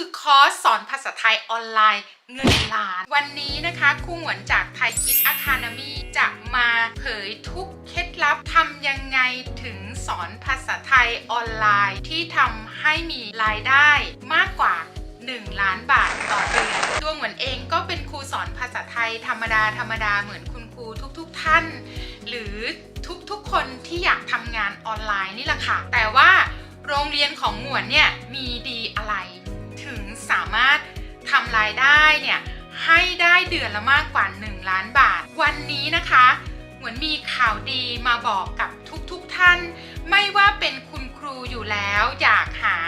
คือคอร์สสอนภาษาไทยออนไลน์เงินล้าน วันนี้นะคะครูหวนจากไทยคิดอะคาเดมีจะมาเผยทุกเคล็ดลับทำยังไงถึงสอนภาษาไทยออนไลน์ ที่ทำให้มีรายได้มากกว่า 1 ล้านบาทต่อเดือนตัวเหมือนเองก็เป็นครูสอนภาษาไทยธรรมดาธรรมดาเหมือนคุณครูทุกๆทท่าน หรือทุกๆคนที่อยากทำงานออนไลน์นี่แหละค่ะ แต่ว่าโรงเรียนของหมวนเนี่ยมีดีอะไร ถึงสามารถทำรายได้เนี่ยให้ได้เดือนละมากกว่า 1 ล้านบาท วันนี้นะคะ เหมวนมีข่าวดีมาบอกกับทุกๆทท่าน ไม่ว่าเป็นคุณครูอยู่แล้ว อยากหา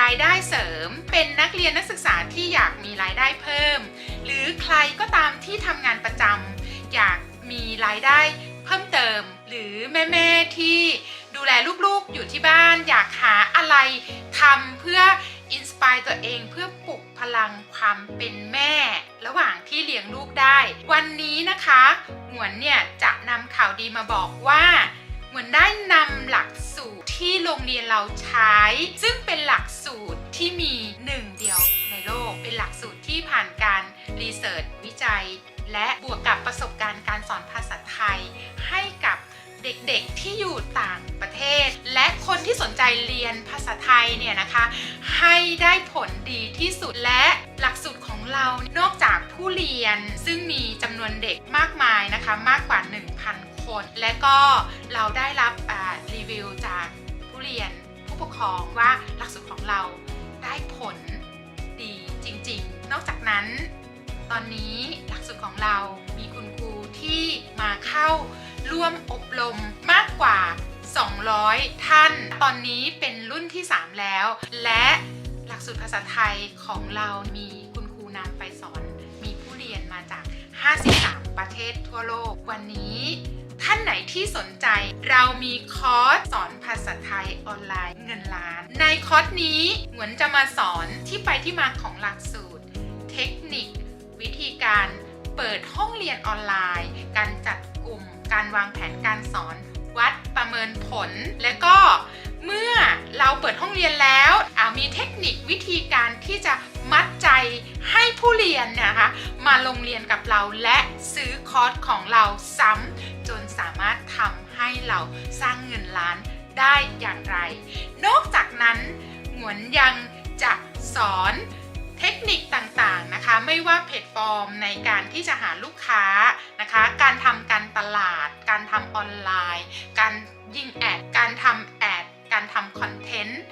รายได้เสริม เป็นนักเรียนนักศึกษาที่อยากมีรายได้เพิ่ม หรือใครก็ตามที่ทำงานประจำอยากมีรายได้เพิ่มเติม หรือแม่ๆที่ดูแลลูกๆอยู่ที่บ้าน อยากหาอะไรทำเพื่อ อินสปายตัวเองเพื่อปลุกพลังความเป็นแม่ ระหว่างที่เลี้ยงลูกได้ วันนี้นะคะหมวนเนี่ยจะนำข่าวดีมาบอกว่าเหมือนได้นำหลักสูตรที่โรงเรียนเราใช้ ซึ่งเป็นหลักสูตรที่มีหนึ่งเดียวในโลก เป็นหลักสูตรที่ผ่านการรีเสิร์ชวิจัย และบวกกับประสบการณ์การสอนภาษาไทย เด็กๆที่อยู่ต่างประเทศ และคนที่สนใจเรียนภาษาไทยเนี่ยนะคะ ให้ได้ผลดีที่สุดและหลักสูตรของเรานอกจากผู้เรียนซึ่งมีจำนวนเด็กมากมายนะคะมากกว่า 1,000 คน และก็เราได้รับรีวิวจากผู้เรียนผู้ปกครองว่าหลักสูตรของเราได้ผลดีจริงๆ นอกจากนั้น ตอนนี้หลักสูตรของเรามีคุณครูที่มาเข้า ร่วมอบรมมากกว่า 200 ท่าน ตอนนี้เป็นรุ่นที่ 3 แล้ว และหลักสูตรภาษาไทยของเรามีคุณครูนำไปสอน มีผู้เรียนมาจาก 53 ประเทศทั่วโลก วันนี้ท่านไหนที่สนใจเรามีคอร์สสอนภาษาไทยออนไลน์เงินล้าน ในคอร์สนี้หมือนจะมาสอนที่ไปที่มาของหลักสูตร เทคนิค วิธีการเปิดห้องเรียนออนไลน์ การจัด การวางแผนการสอนวัดประเมินผล และก็เมื่อเราเปิดห้องเรียนแล้วมีเทคนิควิธีการที่จะมัดใจให้ผู้เรียนนะคะ มาลงเรียนกับเราและซื้อคอร์สของเราซ้ำจนสามารถทำให้เราสร้างเงินล้านได้อย่างไร นอกจากนั้นหมวนยังจะสอน เทคนิคต่างๆนะคะ ไม่ว่าเพจฟอร์มในการที่จะหาลูกค้านะคะ การทำการตลาด การทำออนไลน์ การยิงแอด การทำแอด การทำคอนเทนต์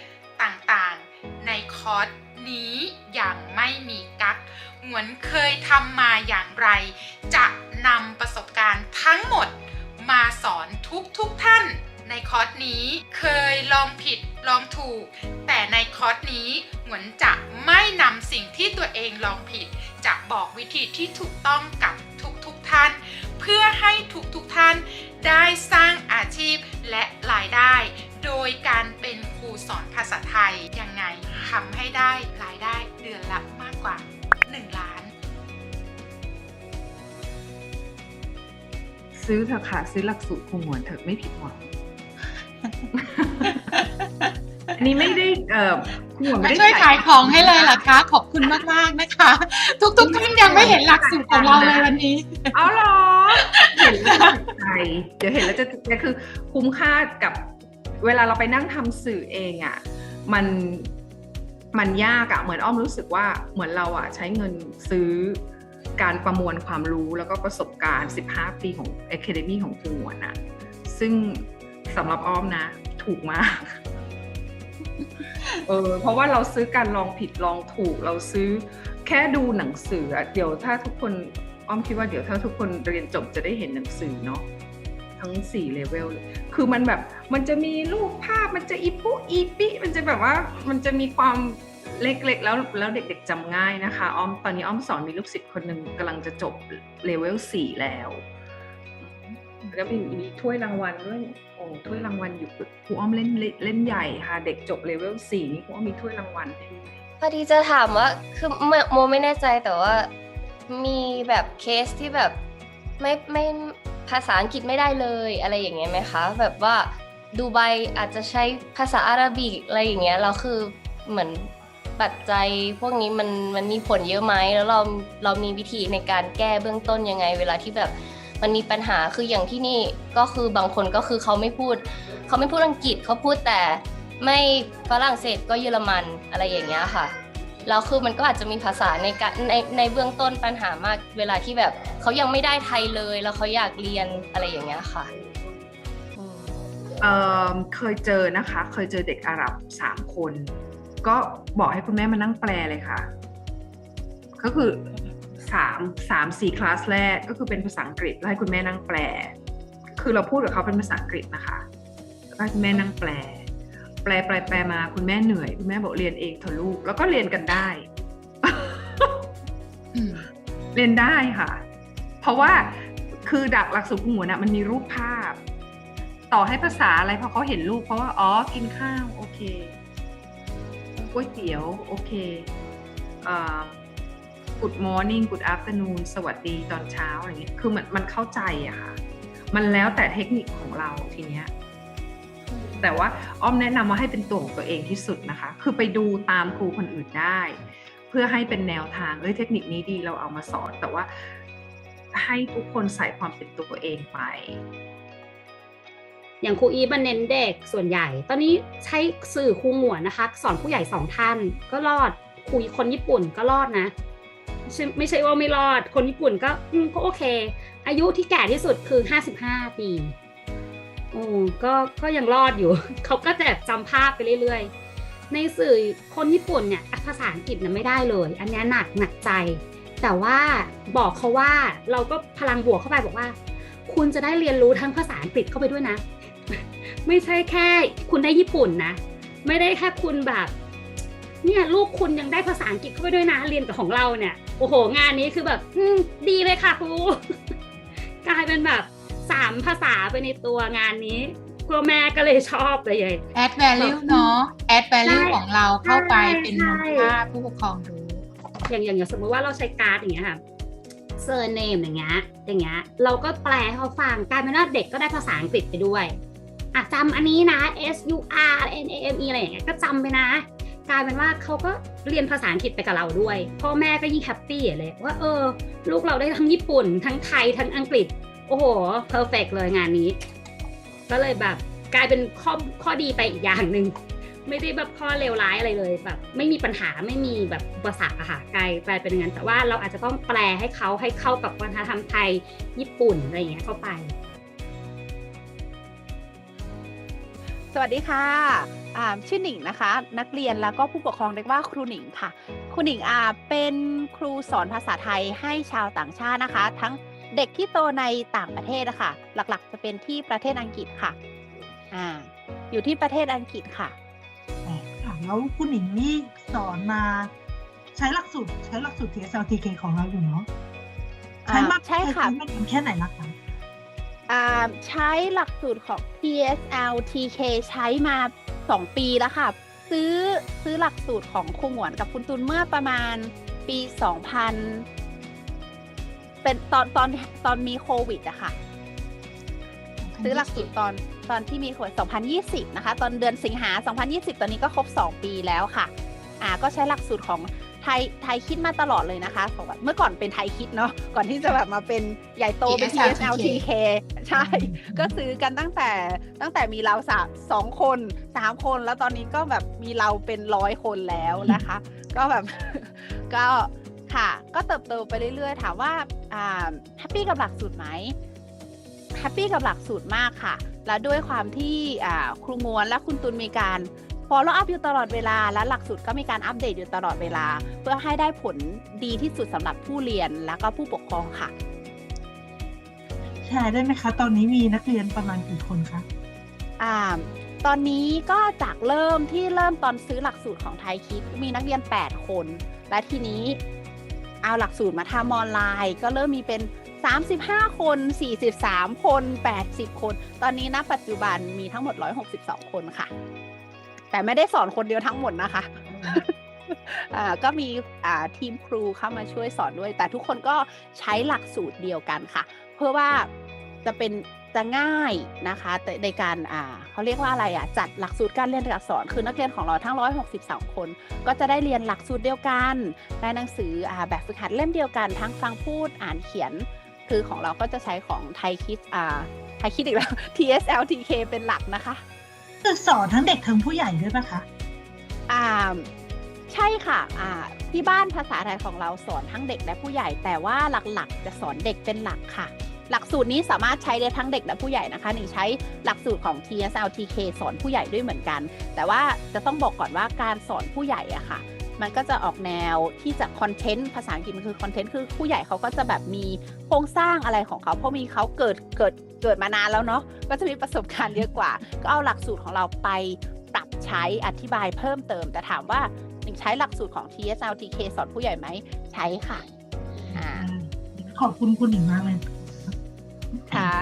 ต่างๆ ในคอร์สนี้อย่างไม่มีกักเหมือนเคยทำมาอย่างไร จะนำประสบการณ์ทั้งหมดมาสอนทุกทุกๆท่าน ในคอร์สนี้ เคยลองผิดลองถูก แต่ในคอร์สนี้เหมือนจะไม่นำสิ่งที่ตัวเองลองผิด จะบอกวิธีที่ถูกต้องกับทุกๆท่าน เพื่อให้ทุกๆท่านได้สร้างอาชีพและรายได้ โดยการเป็นครูสอนภาษาไทยยังไงทำให้ได้รายได้เดือนละมากกว่า 1 ล้าน ซื้อเถอะค่ะซื้อหลักสูตรคงหวนเถอะไม่ผิดหวัง อันนี้ไม่ได้เอ่อคุณหวนมาไม่ได้ช่วยขายของให้เลยเหรอคะ ขอบคุณมากๆนะคะ ทุกๆท่านยังไม่เห็นหลักสูตรของเราเลยวันนี้ เอาเหรอ เห็นแล้วจะติดใจเดี๋ยวเห็นแล้วจะติดใจคือคุ้มค่ากับเวลาเราไปนั่งทำสื่อเองอะ่ะ มันมันยากอะ่ะเหมือนอ้อมรู้สึกว่าเหมือนเราอะ่ะใช้เงินซื้อการประมวลความรู้แล้วก็ประสบการณ์ 15 ปีของ Academy ของครูหวนอะซึ่ง สำหรับอ้อมนะ ถูกมากเออเพราะว่าเราซื้อการลองผิดลองถูกเราซื้อแค่ดูหนังสือเดี๋ยวถ้าทุกคนอ้อมคิดว่าเดี๋ยวถ้าทุกคนเรียนจบจะได้เห็นหนังสือเนาะทั้ง4เลเวลคือมันแบบมันจะมีรูปภาพมันจะอีปุอีปิมันจะแบบว่ามันจะมีความเล็กๆ แล้วแล้วเด็กๆจำง่ายนะคะอ้อมตอนนี้อ้อมสอนมีลูกศิษย์คนหนึ่งกำลังจะจบเลเวล4แล้ว แล้วมีมีถ้วยรางวัลด้วยโอ้ถ้วยรางวัลอยู่ครูอ้อมเล่นเล่นเล่นใหญ่ค่ะ เด็กจบเลเวล4นี่ครูอ้อมมีถ้วยรางวัลให้ด้วยพอดีจะถามว่าคือโมโมไม่แน่ใจแต่ว่ามีแบบเคสที่แบบไม่ไม่ภาษาอังกฤษไม่ได้เลยอะไรอย่างเงี้ยไหมคะ แบบว่าดูไบอาจจะใช้ภาษาอาหรับิกอะไรอย่างเงี้ยเราคือเหมือนปัจจัยพวกนี้มันมันมีผลเยอะไหมแล้วเราเรามีวิธีในการแก้เบื้องต้นยังไง เวลาที่แบบ มันมีปัญหาคืออย่างที่นี่ก็คือบางคนก็คือเขาไม่พูด เขาไม่พูดอังกฤษเขาพูดแต่ไม่ฝรั่งเศสก็เยอรมันอะไรอย่างเงี้ยค่ะแล้วคือมันก็อาจจะมีภาษาในการในในเบื้องต้นปัญหามากเวลาที่แบบเขายังไม่ได้ไทยเลยแล้วเขาอยากเรียนอะไรอย่างเงี้ยค่ะเเคยเจอนะคะ เคยเจอเด็กอาหรับสามคน ก็บอกให้คุณแม่มานั่งแปลเลยค่ะ ก็คือ สามสามสี่คลาสแรกก็คือเป็นภาษาอังกฤษแล้วให้คุณแม่นั่งแปล คือเราพูดกับเขาเป็นภาษาอังกฤษนะคะแล้วก็ให้คุณแม่นั่งแปล แปลแปลแปลมาคุณแม่เหนื่อยคุณแม่บอกเรียนเองเถอะลูกแล้วก็เรียนกันได้อืมเรียนได้ค่ะ เพราะว่าคือดักหลักสูตรคุณหมวนะมันมีรูปภาพ ต่อให้ภาษาอะไรพอเขาเห็นรูปเพราะว่าอ๋อกินข้าว โอเคก๋วยเตี๋ยว โอเคอ่า good morning good afternoon สวัสดีตอนเช้าอะไรเงี้ยคือมันมันเข้าใจอะค่ะ มันแล้วแต่เทคนิคของเราทีเนี้ยแต่ว่าอ้อมแนะนำว่าให้เป็นตัวของตัวเองที่สุดนะคะ คือไปดูตามครูคนอื่นได้ เพื่อให้เป็นแนวทางเอ้ยเทคนิคนี้ดีเราเอามาสอน แต่ว่าให้ทุกคนใส่ความเป็นตัวเองไปอย่างครูอีฟมันเน้นเด็กส่วนใหญ่ ตอนนี้ใช้สื่อครูหมวนนะคะ สอนผู้ใหญ่สองท่านก็รอดครูคนญี่ปุ่นก็รอดนะ ไม่ใช่ว่าไม่รอด คนญี่ปุ่นก็อืมก็โอเค อายุที่แก่ที่สุดคือห้าสิบห้าปีโอ้ก็ก็ยังรอดอยู่ เขาก็จะจำภาพไปเรื่อยๆ ในสื่อคนญี่ปุ่นเนี่ยภาษาอังกฤษน่ะไม่ได้เลย อันนี้หนักหนักใจ แต่ว่าบอกเขาว่าเราก็พลังบวกเข้าไปบอกว่า คุณจะได้เรียนรู้ทั้งภาษาอังกฤษเข้าไปด้วยนะ ไม่ใช่แค่คุณได้ญี่ปุ่นนะไม่ได้แค่คุณแบบเนี่ยลูกคุณยังได้ภาษาอังกฤษเข้าไปด้วยนะเรียนกับของเราเนี่ย โอ้โห งานนี้คือแบบอืมดีเลยค่ะครูกลายเป็นแบบสามภาษาไปในตัวงานนี้พ่อแม่ก็เลยชอบเลย add value เนาะ add value ใช่ของเราเข้าไปใช่เป็นมูลค่าผู้ปกครองรู้อย่างอย่างอย่างสมมติว่าเราใช้การ์ดอย่างเงี้ยค่ะเซอร์เนมอย่างเงี้ยอย่างเงี้ยเราก็แปลให้เขาฟังกลายเป็นว่าเด็กก็ได้ภาษาอังกฤษไปด้วยอะจำอันนี้นะ S U R N A M E อะไรอย่างเงี้ยก็จำไปนะ กลายเป็นว่าเขาก็เรียนภาษาอังกฤษไปกับเราด้วย พ่อแม่ก็ยิ่งแฮปปี้เลยว่าเออ ลูกเราได้ทั้งญี่ปุ่น ทั้งไทยทั้งอังกฤษ โอ้โหเพอร์เฟกเลยงานนี้ ก็เลยแบบกลายเป็นข้อข้อดีไปอีกอย่างหนึ่งไม่ได้แบบข้อเลวร้ายอะไรเลยแบบไม่มีปัญหาไม่มีแบบอุปสรรคอะค่ะกลายกลายเป็นอย่างนั้นแต่ว่าเราอาจจะต้องแปลให้เขาให้เข้ากับวัฒนธรรมไทยญี่ปุ่นอะไรอย่างเงี้ยเข้าไป สวัสดีค่ะ ชื่อหนิงนะคะ นักเรียนแล้วก็ผู้ปกครองเรียกว่าครูหนิงค่ะ ครูหนิงอ่าเป็นครูสอนภาษาไทยให้ชาวต่างชาตินะคะ ทั้งเด็กที่โตในต่างประเทศนะคะหลักๆ จะเป็นที่ประเทศอังกฤษค่ะอ่าอยู่ที่ประเทศอังกฤษค่ะอ๋อค่ะแล้วคุณหนิงนี่สอนมา ใช้หลักสูตรใช้หลักสูตร TSLTK ของเราอยู่เนาะอ่าใช้มากใช่ค่ะใช้มากแค่ไหนละคะอ่าใช้หลักสูตรของ PSL TK ใช้มา 2 ปีแล้วค่ะ ซื้อซื้อหลักสูตรของครูหงวนกับคุณตุลเมื่อประมาณปี 2000 เป็นตอนตอนตอนมีโควิดอะค่ะ ซื้อหลักสูตรตอนตอนที่มีโควิด 2020 นะคะ ตอนเดือนสิงหา 2020 ตอนนี้ก็ครบ 2 ปีแล้วค่ะ อ่าก็ใช้หลักสูตรของ ไทยไทยคิดมาตลอดเลยนะคะของแบบเมื่อก่อนเป็นไทยคิดเนาะก่อนที่จะแบบมาเป็นใหญ่โตเป็น TSL TSL TK ใช่ ก็ซื้อกันตั้งแต่ตั้งแต่มีเราสามสองคนสามคนแล้วตอนนี้ก็แบบมีเราเป็นร้อยคนแล้วนะคะ ก็แบบก็ค่ะก็เติบโตไปเรื่อยๆ ถามว่าอ่าแฮปปี้กับหลักสูตรไหมแฮปปี้กับหลักสูตรมากค่ะ และด้วยความที่อ่าครูงวนและคุณตุลมีการ follow up อยู่ตลอดเวลา และหลักสูตรก็มีการอัปเดตอยู่ตลอดเวลา เพื่อให้ได้ผลดีที่สุดสำหรับผู้เรียนและก็ผู้ปกครองค่ะ แชร์ได้ไหมคะ ตอนนี้มีนักเรียนประมาณกี่คนคะอ่าตอนนี้ก็จากเริ่มที่เริ่มตอนซื้อหลักสูตรของไทยคิดมีนักเรียน 8 คน และทีนี้เอาหลักสูตรมาทำออนไลน์ ก็เริ่มมีเป็น 35 คน 43 คน 80 คน ตอนนี้ณปัจจุบันมีทั้งหมด 162 คนค่ะ แต่ไม่ได้สอนคนเดียวทั้งหมดนะคะก็มีทีมครูเข้ามาช่วยสอนด้วย แต่ทุกคนก็ใช้หลักสูตรเดียวกันค่ะ เพื่อว่าจะเป็นจะง่ายนะคะแต่ในการเขาเรียกว่าอะไรอะจัดหลักสูตรการเรียนการสอนคือนักเรียนของเราทั้ง 162 คน ก็จะได้เรียนหลักสูตรเดียวกันได้หนังสืออแบบฝึกหัดเล่มเดียวกันทั้งฟังพูดอ่านเขียน คือของเราก็จะใช้ของไทยคิดไทยคิดอีกแล้ว TSL TK เป็นหลักนะคะ คือสอนทั้งเด็กทั้งผู้ใหญ่ด้วยปะคะอ่าใช่ค่ะอ่าที่บ้านภาษาไทยของเราสอนทั้งเด็กและผู้ใหญ่ แต่ว่าหลักๆ จะสอนเด็กเป็นหลักค่ะ หลักสูตรนี้สามารถใช้ได้ทั้งเด็กและผู้ใหญ่นะคะหนึ่งใช้หลักสูตรของ TSL TK สอนผู้ใหญ่ด้วยเหมือนกัน แต่ว่าจะต้องบอกก่อนว่าการสอนผู้ใหญ่อะค่ะ มันก็จะออกแนวที่จะคอนเทนต์ภาษาอังกฤษมันคือคอนเทนต์คือผู้ใหญ่เขาก็จะแบบมีโครงสร้างอะไรของเขาเพราะมีเขาเกิดเกิดเกิดมานานแล้วเนาะก็จะมีประสบการณ์เยอะกว่า ก็เอาหลักสูตรของเราไปปรับใช้อธิบายเพิ่มเติม แต่ถามว่าหนิงใช้หลักสูตรของ TSL TK สอนผู้ใหญ่ไหมใช้ค่ะอ่าขอบคุณคุณหญิงมากเลยค่ะ